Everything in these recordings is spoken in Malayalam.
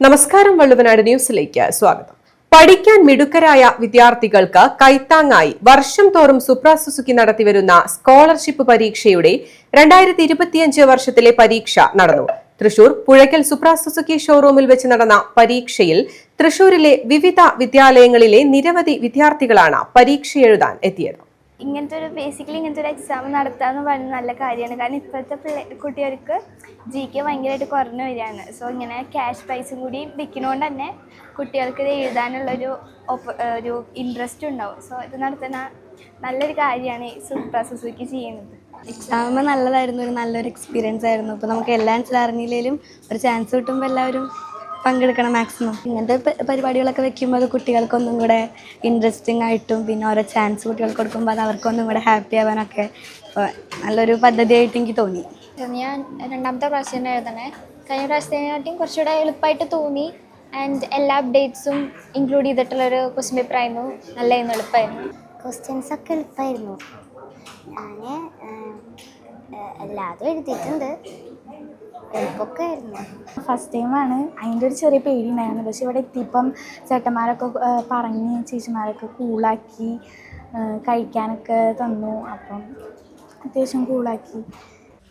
നമസ്കാരം വള്ളുവനാട് ന്യൂസിലേക്ക് സ്വാഗതം. പഠിക്കാൻ മിടുക്കരായ വിദ്യാർത്ഥികൾക്ക് കൈത്താങ്ങായി വർഷം തോറും സുപ്ര സുസുക്കി നടത്തിവരുന്ന സ്കോളർഷിപ്പ് പരീക്ഷയുടെ രണ്ടായിരത്തി ഇരുപത്തിയഞ്ച് വർഷത്തിലെ പരീക്ഷ നടന്നു. തൃശൂർ പുഴയ്ക്കൽ സുപ്ര സുസുക്കി ഷോറൂമിൽ വെച്ച് നടന്ന പരീക്ഷയിൽ തൃശൂരിലെ വിവിധ വിദ്യാലയങ്ങളിലെ നിരവധി വിദ്യാർത്ഥികളാണ് പരീക്ഷ എഴുതാൻ എത്തിയത്. ഇങ്ങനത്തെ ഒരു ബേസിക്കലി ഇങ്ങനത്തെ ഒരു എക്സാം നടത്തുക എന്ന് പറയുന്നത് നല്ല കാര്യമാണ്. കാരണം ഇപ്പോഴത്തെ പിള്ളേ കുട്ടികൾക്ക് ജി കെ ഭയങ്കരമായിട്ട് കുറഞ്ഞു വരികയാണ്. സോ ഇങ്ങനെ ക്യാഷ് പ്രൈസും കൂടി വിൽക്കുന്നതുകൊണ്ട് തന്നെ കുട്ടികൾക്ക് ഇത് എഴുതാനുള്ളൊരു ഒരു ഇൻട്രസ്റ്റ് ഉണ്ടാവും. സോ ഇത് നടത്തുന്ന നല്ലൊരു കാര്യമാണ് സൂപ്പർ സുസുക്കി ചെയ്യുന്നത്. എക്സാം നല്ലതായിരുന്നു ഒരു നല്ലൊരു എക്സ്പീരിയൻസ് ആയിരുന്നു. ഇപ്പോൾ നമുക്ക് എല്ലാ അറിഞ്ഞില്ലെങ്കിലും ഒരു ചാൻസ് കിട്ടുമ്പോൾ എല്ലാവരും പങ്കെടുക്കണം മാക്സിമം ഇങ്ങനത്തെ പരിപാടികളൊക്കെ വെക്കുമ്പോൾ അത് കുട്ടികൾക്കൊന്നും കൂടെ ഇൻട്രസ്റ്റിംഗ് ആയിട്ടും പിന്നെ ഓരോ ചാൻസ് കുട്ടികൾക്ക് കൊടുക്കുമ്പോൾ അത് അവർക്കൊന്നും കൂടെ ഹാപ്പി ആവാനൊക്കെ നല്ലൊരു പദ്ധതിയായിട്ട് എനിക്ക് തോന്നി. ഞാൻ രണ്ടാമത്തെ പ്രാവശ്യം എഴുതണേ. കഴിഞ്ഞ പ്രാവശ്യത്തിനെക്കാട്ടിയും കുറച്ചുകൂടെ എളുപ്പമായിട്ട് തോന്നി. ആൻഡ് എല്ലാ അപ്ഡേറ്റ്സും ഇൻക്ലൂഡ് ചെയ്തിട്ടുള്ളൊരു ക്വസ്റ്റ്യൻ പേപ്പർ ആയിരുന്നു. നല്ല എളുപ്പമായിരുന്നു ക്വസ്റ്റ്യൻസ് ഒക്കെ എളുപ്പമായിരുന്നു ഞാൻ എല്ലാതും എഴുതിയിട്ടുണ്ട്. എളുപ്പമൊക്കെ ആയിരുന്നു ഫസ്റ്റ് ടൈമാണ് അതിന്റെ ഒരു ചെറിയ പേടി ഉണ്ടായിരുന്നു പക്ഷെ ഇവിടെ എത്തിയപ്പം ചേട്ടന്മാരൊക്കെ പറഞ്ഞ് ചേച്ചിമാരൊക്കെ കൂളാക്കി കഴിക്കാനൊക്കെ തന്നു. അപ്പം അത്യാവശ്യം കൂളാക്കി.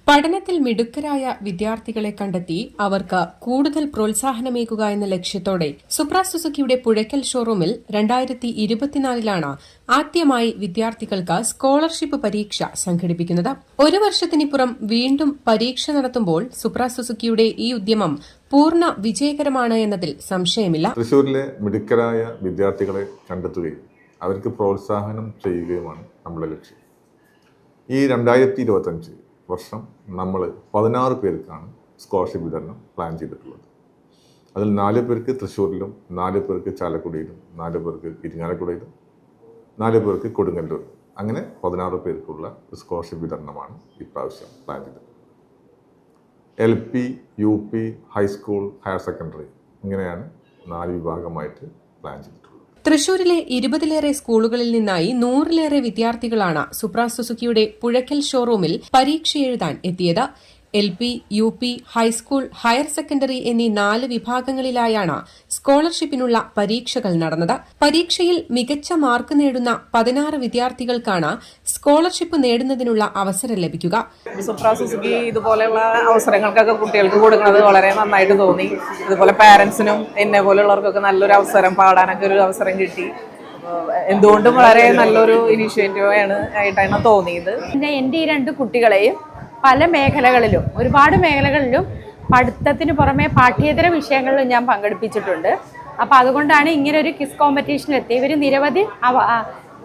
പഠനത്തിൽ മിടുക്കരായ വിദ്യാർത്ഥികളെ കണ്ടെത്തി അവർക്ക് കൂടുതൽ പ്രോത്സാഹനമേകുക എന്ന ലക്ഷ്യത്തോടെ സുപ്ര സുസുക്കിയുടെ പുഴയ്ക്കൽ ഷോറൂമിൽ രണ്ടായിരത്തി ഇരുപത്തിനാലിലാണ് ആദ്യമായി വിദ്യാർത്ഥികൾക്ക് സ്കോളർഷിപ്പ് പരീക്ഷ സംഘടിപ്പിക്കുന്നത്. ഒരു വർഷത്തിനിപ്പുറം വീണ്ടും പരീക്ഷ നടത്തുമ്പോൾ സുപ്ര സുസുക്കിയുടെ ഈ ഉദ്യമം പൂർണ വിജയകരമാണ് എന്നതിൽ സംശയമില്ല. തൃശൂരിലെ മിടുക്കരായ വിദ്യാർത്ഥികളെ കണ്ടെത്തുകയും അവർക്ക് പ്രോത്സാഹനം ചെയ്യുകയുമാണ് നമ്മുടെ ലക്ഷ്യം. ഈ രണ്ടായിരത്തി ഇരുപത്തഞ്ച് വർഷം നമ്മൾ പതിനാറ് പേർക്കാണ് സ്കോളർഷിപ്പ് വിതരണം പ്ലാൻ ചെയ്തിട്ടുള്ളത്. അതിൽ നാല് പേർക്ക് തൃശ്ശൂരിലും നാല് പേർക്ക് ചാലക്കുടിയിലും നാല് പേർക്ക് ഇരിങ്ങാലക്കുടയിലും നാല് പേർക്ക് കൊടുങ്ങല്ലൂർ അങ്ങനെ പതിനാറ് പേർക്കുള്ള സ്കോളർഷിപ്പ് വിതരണമാണ് ഇപ്രാവശ്യം പ്ലാൻ ചെയ്തത് L P U P high school higher secondary ഇങ്ങനെയാണ് നാല് വിഭാഗമായിട്ട് പ്ലാൻ ചെയ്തിട്ടുള്ളത്. തൃശൂരിലെ ഇരുപതിലേറെ സ്കൂളുകളിൽ നിന്നായി നൂറിലേറെ വിദ്യാർത്ഥികളാണ് സുപ്ര സുസുക്കിയുടെ പുഴയ്ക്കൽ ഷോറൂമിൽ പരീക്ഷ എഴുതാൻ എത്തിയത്. L P U P high school higher secondary എന്നീ നാല് വിഭാഗങ്ങളിലായാണ് സ്കോളർഷിപ്പിനുള്ള പരീക്ഷകൾ നടന്നത്. പരീക്ഷയിൽ മികച്ച മാർക്ക് നേടുന്ന പതിനാറ് വിദ്യാർത്ഥികൾക്കാണ് സ്കോളർഷിപ്പ് നേടുന്നതിനുള്ള അവസരം ലഭിക്കുക. സുപ്ര സുസുക്കി ഇതുപോലെയുള്ള അവസരങ്ങൾക്കൊക്കെ കുട്ടികൾക്ക് കൊടുക്കുന്നത് വളരെ നന്നായിട്ട് തോന്നി. അതുപോലെ പാരൻസിനും എന്നെ പോലെയുള്ളവർക്കൊക്കെ നല്ലൊരു അവസരം പാടാനൊക്കെ ഒരു അവസരം കിട്ടി. എന്തുകൊണ്ടും വളരെ നല്ലൊരു ഇനീഷ്യേറ്റീവ് ആണ് ആയിട്ടാണ് തോന്നിയത്. പിന്നെ എന്റെ ഈ രണ്ട് കുട്ടികളെയും പല മേഖലകളിലും ഒരുപാട് മേഖലകളിലും പഠിത്തത്തിന് പുറമെ പാഠ്യേതര വിഷയങ്ങളിലും ഞാൻ പങ്കെടുപ്പിച്ചിട്ടുണ്ട്. അപ്പോൾ അതുകൊണ്ടാണ് ഇങ്ങനെ ഒരു കിസ് കോമ്പറ്റീഷനിൽ എത്തി ഇവർ നിരവധി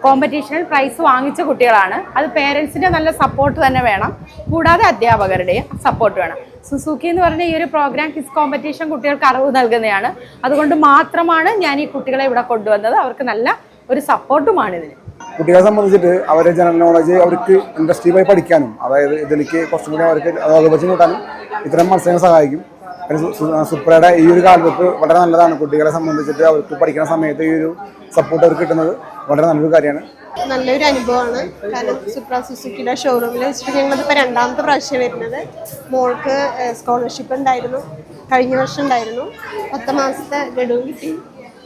കോമ്പറ്റീഷനിൽ പ്രൈസ് വാങ്ങിച്ച കുട്ടികളാണ്. അത് പേരൻസിന്റെ നല്ല സപ്പോർട്ട് തന്നെ വേണം. കൂടാതെ അധ്യാപകരുടെയും സപ്പോർട്ട് വേണം. സുസുക്കി എന്ന് പറഞ്ഞ ഈ ഒരു പ്രോഗ്രാം കിസ് കോമ്പറ്റീഷൻ കുട്ടികൾക്ക് അറിവ് നൽകുന്നതാണ്. അതുകൊണ്ട് മാത്രമാണ് ഞാൻ ഈ കുട്ടികളെ ഇവിടെ കൊണ്ടുവന്നത്. അവർക്ക് നല്ല ഒരു സപ്പോർട്ടുമാണ് ഇതിന്. കുട്ടികളെ സംബന്ധിച്ചിട്ട് അവരെ ജനറൽ നോളജ് അവർക്ക് ഇൻഡസ്ട്രിയുമായി പഠിക്കാനും അതായത് ഇതിലേക്ക് കുറച്ചും കൂടി അവർക്ക് അവകാശം കൂട്ടാനും ഇത്തരം മത്സരങ്ങൾ സഹായിക്കും. സുപ്രയുടെ ഈ ഒരു കാൽവെപ്പ് വളരെ നല്ലതാണ്. കുട്ടികളെ സംബന്ധിച്ചിട്ട് അവർക്ക് പഠിക്കുന്ന സമയത്ത് ഈ ഒരു സപ്പോർട്ട് അവർക്ക് കിട്ടുന്നത് വളരെ നല്ലൊരു കാര്യമാണ്. നല്ലൊരു അനുഭവമാണ്. കാരണം സുപ്ര സുസുക്കിയുടെ ഷോറൂമിൽ വെച്ചിട്ട് ഞങ്ങളിപ്പോൾ രണ്ടാമത്തെ പ്രാവശ്യം വരുന്നത്. മോൾക്ക് സ്കോളർഷിപ്പ് ഉണ്ടായിരുന്നു. കഴിഞ്ഞ വർഷം ഉണ്ടായിരുന്നു. പത്ത് മാസത്തെ ഗഡുവും കിട്ടി.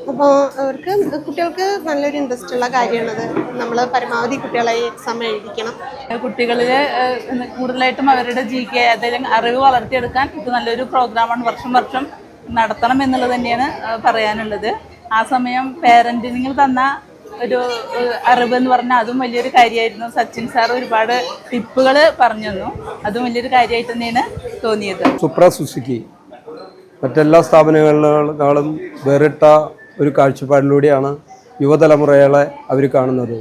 അപ്പോൾ അവർക്ക് കുട്ടികൾക്ക് നല്ലൊരു ഇൻട്രസ്റ്റ് ഉള്ള കാര്യമാണത്. നമ്മൾ പരമാവധി കുട്ടികളെ എക്സാം എഴുതിക്കണം. കുട്ടികളിൽ കൂടുതലായിട്ടും അവരുടെ ജി കെ അതായത് അറിവ് വളർത്തിയെടുക്കാൻ ഇത് നല്ലൊരു പ്രോഗ്രാമാണ് വർഷം വർഷം നടത്തണം എന്നുള്ളത് തന്നെയാണ് പറയാനുള്ളത്. ആ സമയം പേരന്റിനിങ്ങൾ തന്ന ഒരു അറിവ് എന്ന് പറഞ്ഞാൽ അതും വലിയൊരു കാര്യമായിരുന്നു. സച്ചിൻ സാർ ഒരുപാട് ടിപ്പുകൾ പറഞ്ഞു തന്നു. അതും വലിയൊരു കാര്യമായിട്ട് തന്നെയാണ് തോന്നിയത്. സുപ്ര സുസുക്കി. മറ്റെല്ലാ സ്ഥാപനങ്ങളിലും വേറിട്ട ഒരു കാഴ്ചപ്പാടിലൂടെയാണ് യുവതലമുറകളെ അവർ കാണുന്നത്.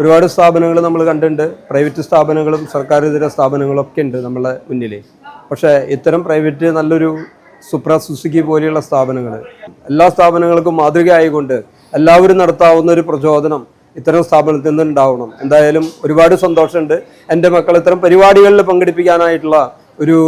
ഒരുപാട് സ്ഥാപനങ്ങൾ നമ്മൾ കണ്ടിട്ടുണ്ട്. പ്രൈവറ്റ് സ്ഥാപനങ്ങളും സർക്കാർ ഇതര സ്ഥാപനങ്ങളും ഒക്കെ ഉണ്ട് നമ്മളെ മുന്നിൽ പക്ഷേ ഇത്തരം പ്രൈവറ്റ് നല്ലൊരു സുപ്ര സുസുക്കി പോലെയുള്ള സ്ഥാപനങ്ങൾ എല്ലാ സ്ഥാപനങ്ങൾക്കും മാതൃകയായിക്കൊണ്ട് എല്ലാവരും നടത്താവുന്ന ഒരു പ്രചോദനം ഇത്തരം സ്ഥാപനത്തിൽ നിന്ന് ഉണ്ടാവണം. എന്തായാലും ഒരുപാട് സന്തോഷമുണ്ട്. എന്റെ മക്കൾ ഇത്തരം പരിപാടികളിൽ പങ്കെടുപ്പിക്കാനായിട്ടുള്ള ഒരു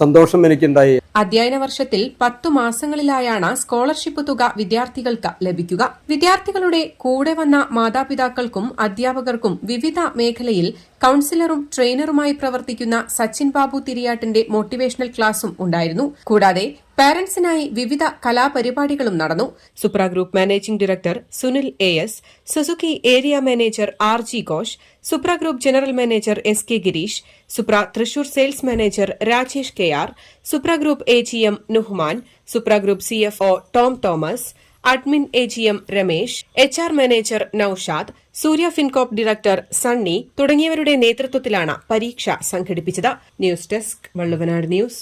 സന്തോഷം എനിക്കുണ്ടായി. അധ്യയന വർഷത്തിൽ പത്തു മാസങ്ങളിലായാണ് സ്കോളർഷിപ്പ് തുക വിദ്യാർത്ഥികൾക്ക് ലഭിക്കുക. വിദ്യാർത്ഥികളുടെ കൂടെ വന്ന മാതാപിതാക്കൾക്കും അധ്യാപകർക്കും വിവിധ മേഖലയിൽ കൌൺസിലറും ട്രെയിനറുമായി പ്രവർത്തിക്കുന്ന സച്ചിൻ ബാബു തിരിയാട്ടിന്റെ മോട്ടിവേഷണൽ ക്ലാസും ഉണ്ടായിരുന്നു. കൂടാതെ പാരന്റ്സിനായി വിവിധ കലാപരിപാടികളും നടന്നു. Supra group managing director Sunil A S Suzuki area manager R G Ghosh Supra group general manager S K Girish Supra Thrissur sales manager Rajesh K R Supra group A G M Nuhman Supra group C F O Tom Thomas admin A G M Ramesh H R manager Noushad Surya Fincorp director Sunny തുടങ്ങിയവരുടെ നേതൃത്വത്തിലാണ് പരീക്ഷ സംഘടിപ്പിച്ചത്. News desk Valluvanad news.